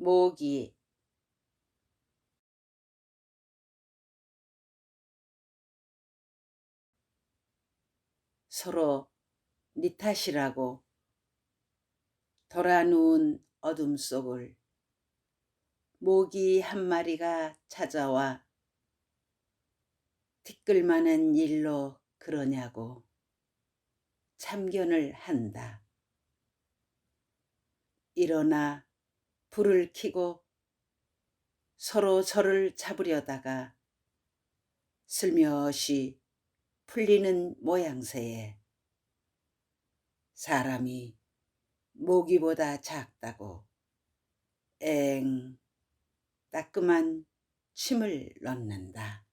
모기 서로 니 탓이라고 돌아 누운 어둠 속을 모기 한 마리가 찾아와 티끌만한 일로 그러냐고 참견을 한다. 일어나 불을 켜고 서로 저를 잡으려다가 슬며시 풀리는 모양새에 사람이 모기보다 작다고 엥 따끔한 침을 넣는다.